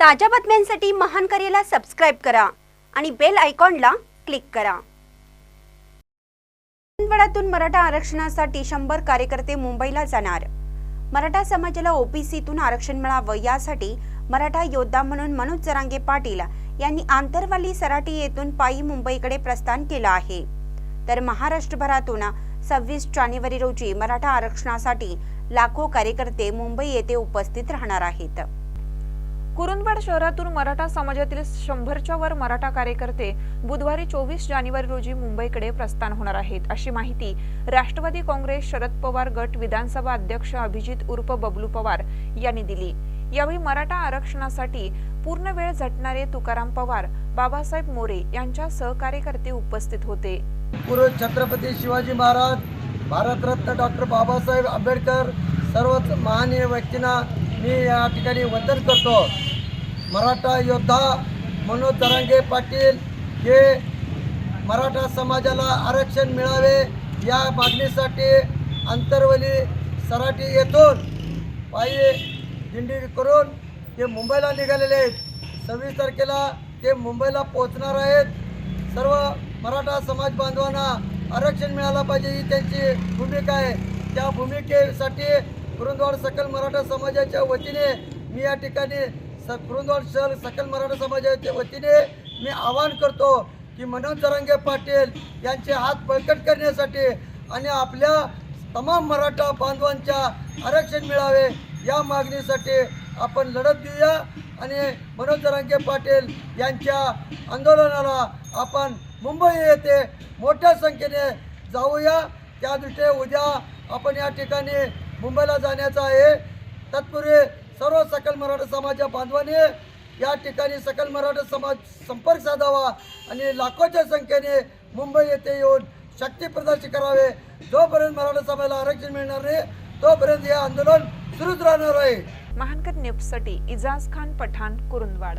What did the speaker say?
ताज्या बातम्यांसाठी महान करेला सबस्क्राईब करा आणि बेल आयकॉनला क्लिक करा. विधानवाड्यातून मराठा आरक्षणासाठी शंभर कार्यकर्ते मुंबईला जाणार. मराठा समाजाला ओबीसीतून आरक्षण मिळावं यासाठी मराठा योद्धा म्हणून मनोज जरांगे पाटील यांनी आंतरवाली सराटी येथून पायी मुंबईकडे प्रस्थान केलं आहे. तर महाराष्ट्रभरातून सव्वीस जानेवारी रोजी मराठा आरक्षणासाठी लाखो कार्यकर्ते मुंबई येथे उपस्थित राहणार आहेत. कुरुंदवाड शहरातून मराठा समाजातील शंभरच्या वर मराठा कार्यकर्ते बुधवारी चोवीस जानेवारी रोजी मुंबईकडे प्रस्थान होणार आहेत. अशी माहिती राष्ट्रवादी काँग्रेस शरद पवार गट विधानसभा अध्यक्ष अभिजित उर्फ बबलू पवार यांनी दिली. यावेळी मराठा आरक्षणासाठी पूर्ण वेळ झटणारे तुकाराम पवार बाबासाहेब मोरे यांच्या सहकार्यकर्ते उपस्थित होते. पूर्व छत्रपती शिवाजी महाराज भारतरत्न डॉक्टर बाबासाहेब आंबेडकर सर्वच महानीय व्यक्तींना मी या ठिकाणी वंदन करतो. मराठा योद्धा मनोज दरांगे पाटील हे मराठा समाजाला आरक्षण मिळावे या मागणीसाठी आंतरवली सराटी येथून पायी दिंडी करून ते मुंबईला निघालेले आहेत. सव्वीस तारखेला ते मुंबईला पोहोचणार आहेत. सर्व मराठा समाज बांधवांना आरक्षण मिळालं पाहिजे ही त्यांची भूमिका आहे. त्या भूमिकेसाठी कुरुंदवाड सकल मराठा समाजाच्या वतीने मी या ठिकाणी कुरुंदवाड शहर सकल मराठा समाजाच्या वतीने मी आवाहन करतो की मनोज जरांगे पाटील यांचे हात बळकट करण्यासाठी आणि आपल्या तमाम मराठा बांधवांच्या आरक्षण मिळावे या मागणीसाठी आपण लढत देऊया आणि मनोज जरांगे पाटील यांच्या आंदोलनाला आपण मुंबई येथे मोठ्या संख्येने जाऊया. त्यादृष्टीने उद्या आपण या ठिकाणी मुंबईला जाण्याचं आहे. तत्पूर्वी सर्व सकल मराठा समाजा बांधवाने या ठिकाणी सकल मराठा समाज संपर्क साधावा आणि लाखोच्या संख्येने मुंबई येथे येऊन शक्ती प्रदर्शन करावे. जोपर्यंत मराठा समाजाला आरक्षण मिळणार नाही तोपर्यंत हे आंदोलन सुरूच राहणार आहे. महानकर न्यूजसाठी इजाज खान पठाण कुरुंदवाड.